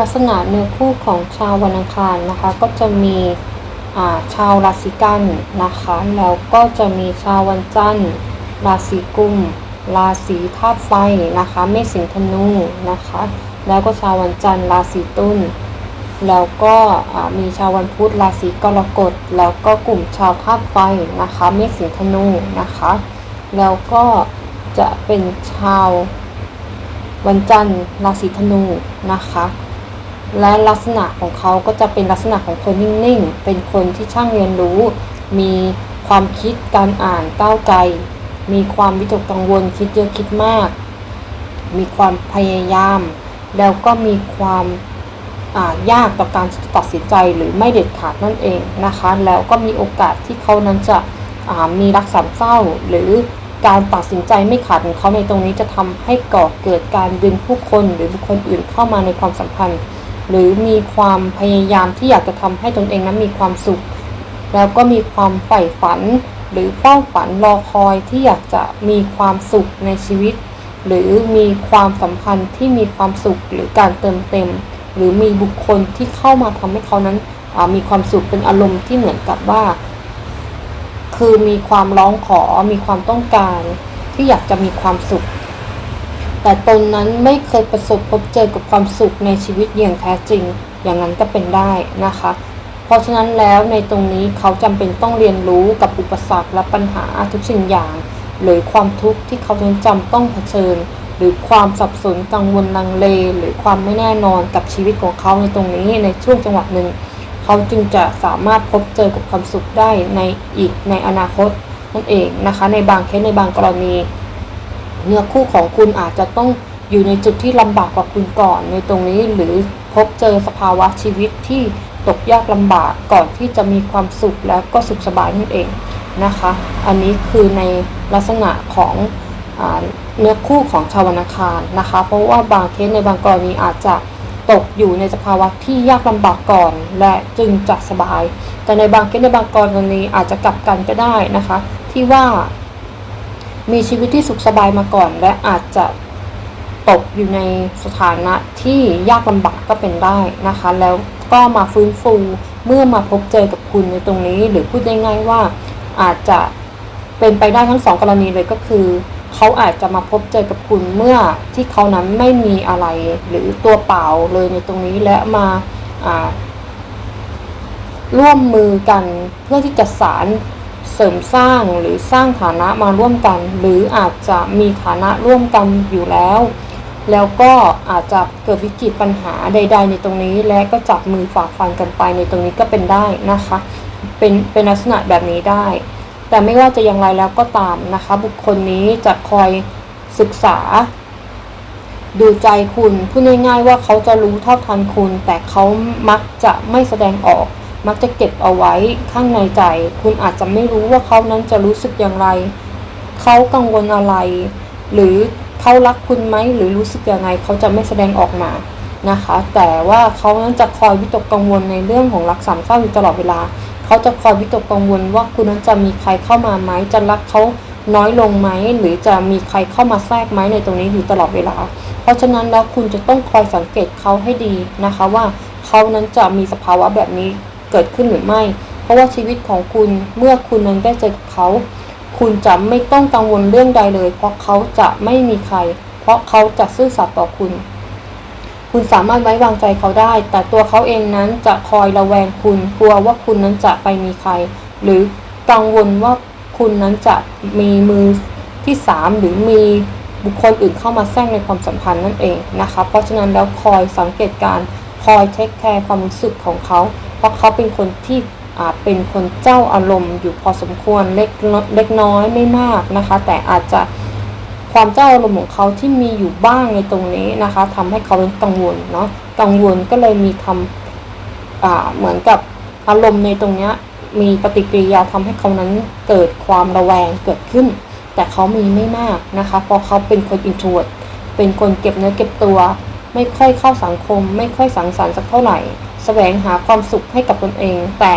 ลักษณะเนื้อคู่ของชาววันอังคารนะคะ ก็จะมีชาวราศีกันนะคะ แล้วก็จะมีชาววันจันทร์ราศีกุมราศีธาตุไฟนะคะเมษสิงธนูนะคะ แล้วก็ชาววันจันทร์ราศีตุลแล้วก็มีชาววันพุธราศีกรกฎ แล้วก็กลุ่มชาวธาตุไฟนะคะเมษสิงธนูนะคะ แล้วก็จะเป็นชาววันจันทร์ราศีธนูนะคะ และลักษณะของเขาก็จะเป็นลักษณะของคนนิ่งๆ เป็นคนที่ช่างเรียนรู้ มีความคิดการอ่านก้าวไกล มีความวิตกกังวลคิดเยอะคิดมาก มีความพยายาม แล้วก็มีความายากต่อการตัดสินใจหรือไม่เด็ดขาดนั่นเองนะคะ แล้วก็มีโอกาสที่เขานั้นจะมีรักสามเศร้า หรือการตัดสินใจไม่ขาดของเขาในตรงนี้จะทำให้ก่อเกิดการดึงผู้คนหรือบุคคลอื่นเข้ามาในความสัมพันธ์ หรือมีความพยายามที่อยากจะทำให้ตนเองนั้นมีความสุข แล้วก็มีความใฝ่ฝัน หรือเฝ้าฝันรอคอยที่อยากจะมีความสุขในชีวิต หรือมีความสัมพันธ์ที่มีความสุขหรือการเติมเต็ม หรือมีบุคคลที่เข้ามาทำให้เขานั้นมีความสุขเป็นอารมณ์ที่เหมือนกับว่า คือมีความร้องขอมีความต้องการที่อยากจะมีความสุข แต่ตนนั้นไม่เคยประสบพบเจอกับความสุขในชีวิตอย่างแท้จริง อย่างนั้นก็เป็นได้นะคะ เพราะฉะนั้นแล้วในตรงนี้เขาจำเป็นต้องเรียนรู้กับอุปสรรคและปัญหาทุกสิ่งอย่าง หรือความทุกข์ที่เขานั้นจำต้องเผชิญ หรือความสับสนกังวลลังเล หรือความไม่แน่นอนกับชีวิตของเขาในตรงนี้ในช่วงจังหวะหนึ่ง เขาจึงจะสามารถพบเจอกับความสุขได้ในอีกในอนาคตนั่นเองนะคะ ในบางเคสในบางกรณี เนื้อคู่ของคุณอาจจะต้องอยู่ในจุดที่ลำบากกว่าคุณก่อนในตรงนี้หรือพบเจอสภาวะชีวิตที่ตกยากลำบากก่อนที่จะมีความสุขและก็สุขสบายนั่นเองนะคะ อันนี้คือในลักษณะของอเนื้อคู่ของชาวนอังคารนะคะ เพราะว่าบางเคสในบางกรณีอาจจะตกอยู่ในสภาวะที่ยากลำบากก่อน และจึงจะสบาย แต่ในบางเคสในบางกรณีอาจจะกลับกันก็ได้นะคะ ที่ว่า มีชีวิตที่สุขสบายมาก่อน และอาจจะตกอยู่ในสถานะที่ยากลำบากก็เป็นได้นะคะ แล้วก็มาฟื้นฟูเมื่อมาพบเจอกับคุณในตรงนี้ หรือพูดง่ายๆว่าอาจจะเป็นไปได้ทั้งสองกรณีเลยก็คือเขาอาจจะมาพบเจอกับคุณเมื่อที่เขานั้นไม่มีอะไรหรือตัวเปล่าเลยในตรงนี้และมาอ่าร่วมมือกันเพื่อที่จะสาร เสริมสร้างหรือสร้างฐานะมาร่วมกัน หรืออาจจะมีฐานะร่วมกันอยู่แล้ว แล้วก็อาจจะเกิดวิกฤตปัญหาใด ๆ ในตรงนี้ และก็จับมือฝ่าฟันกันไปในตรงนี้ก็เป็นได้นะคะ เป็นเป็นลักษณะแบบนี้ได้ แต่ไม่ว่าจะอย่างไรแล้วก็ตามนะคะ บุคคลนี้จะคอยศึกษา ดูใจคุณพูดง่ายๆว่าเขาจะรู้เท่าทันคุณ แต่เขามักจะไม่แสดงออก มักจะเก็บเอาไว้ข้างในใจ คุณอาจจะไม่รู้ว่าเขานั้นจะรู้สึกอย่างไร เขากังวลอะไร หรือเขารักคุณไหมหรือรู้สึกยังไงเขาจะไม่แสดงออกมานะคะ แต่ว่าเขานั้นจะคอยวิตกกังวลในเรื่องของรักสามเศร้าอยู่ตลอดเวลา เขาจะคอยวิตกกังวลว่าคุณนั้นจะมีใครเข้ามาไหมจะรักเขาน้อยลงไหมหรือจะมีใครเข้ามาแทรกไหมในตรงนี้อยู่ตลอดเวลา เพราะฉะนั้นแล้วคุณจะต้องคอยสังเกตเขาให้ดีนะคะว่าเขานั้นจะมีสภาวะแบบนี้ เกิดขึ้นหรือไม่ เพราะว่าชีวิตของคุณเมื่อคุณนั้นได้เจอกับเขา คุณจะไม่ต้องกังวลเรื่องใดเลย เพราะเขาจะไม่มีใคร เพราะเขาจะซื่อสัตย์ต่อคุณ คุณสามารถไว้วางใจเขาได้ แต่ตัวเขาเองนั้นจะคอยระแวงคุณ กลัวว่าคุณนั้นจะไปมีใคร หรือกังวลว่าคุณนั้นจะมีมือที่สามหรือมีบุคคลอื่นเข้ามาแทรกในความสัมพันธ์นั่นเองนะคะ เพราะฉะนั้นแล้วคอยสังเกตการ คอยเทคแคร์ความรู้สึกของเขา เพราะเขาเป็นคนที่อาจเป็นคนเจ้าอารมณ์อยู่พอสมควรเล็กน้อยเล็กน้อยไม่มากนะคะ แต่อาจจะความเจ้าอารมณ์ของเขาที่มีอยู่บ้างในตรงนี้นะคะทำให้เขาเป็นกังวลเนาะกังวลก็เลยมีทำเหมือนกับอารมณ์ในตรงนี้มีปฏิกิริยาทำให้เขานั้นเกิดความระแวงเกิดขึ้น แต่เขามีไม่มากนะคะเพราะเขาเป็นคนอินโทรดเป็นคนเก็บเนื้อเก็บตัว ไม่ค่อยเข้าสังคม ไม่ค่อยสังสรรค์สักเท่าไหร่แสวงหาความสุขให้กับตนเอง แต่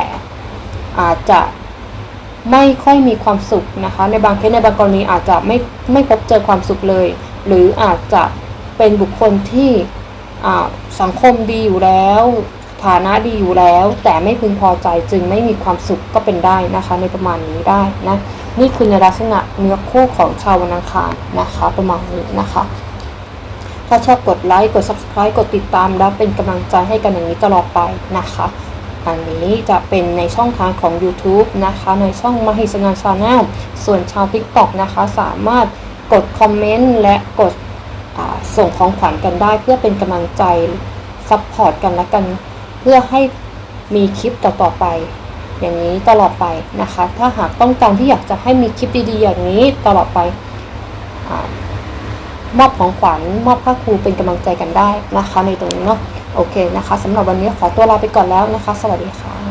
อาจจะไม่ค่อยมีความสุขนะคะ ในบางเคสในบางกรณีอาจจะไม่ไม่พบเจอความสุขเลย หรืออาจจะเป็นบุคคลที่สังคมดีอยู่แล้ว ฐานะดีอยู่แล้ว แต่ไม่พึงพอใจจึงไม่มีความสุขก็เป็นได้นะคะ ในประมาณนี้ได้นะนี่คือในลักษณะเนื้อคู่ของชาววันอังคารนะคะ ประมาณนี้นะคะ ถ้าชอบกดไลค์กด subscribe กดติดตามแล้วเป็นกำลังใจให้กันอย่างนี้ตลอดไปนะคะ อันนี้จะเป็นในช่องทางของ YouTube นะคะ ในช่องมหิสงานชาแนลส่วนชาว TikTok นะคะสามารถกดคอมเมนต์และกดส่งของขวัญกันได้เพื่อเป็นกำลังใจซัพพอร์ตกันและกัน เพื่อให้มีคลิปต่อๆไป อย่างนี้ตลอดไปนะคะ ถ้าหากต้องการที่อยากจะให้มีคลิปดีๆ อย่างนี้ตลอดไป มอบของขวัญมอบผ้าครูเป็นกำลังใจกันได้นะคะ ในตรงนี้เนาะโอเคนะคะสำหรับวันนี้ขอตัวลาไปก่อนแล้วนะคะ สวัสดีค่ะ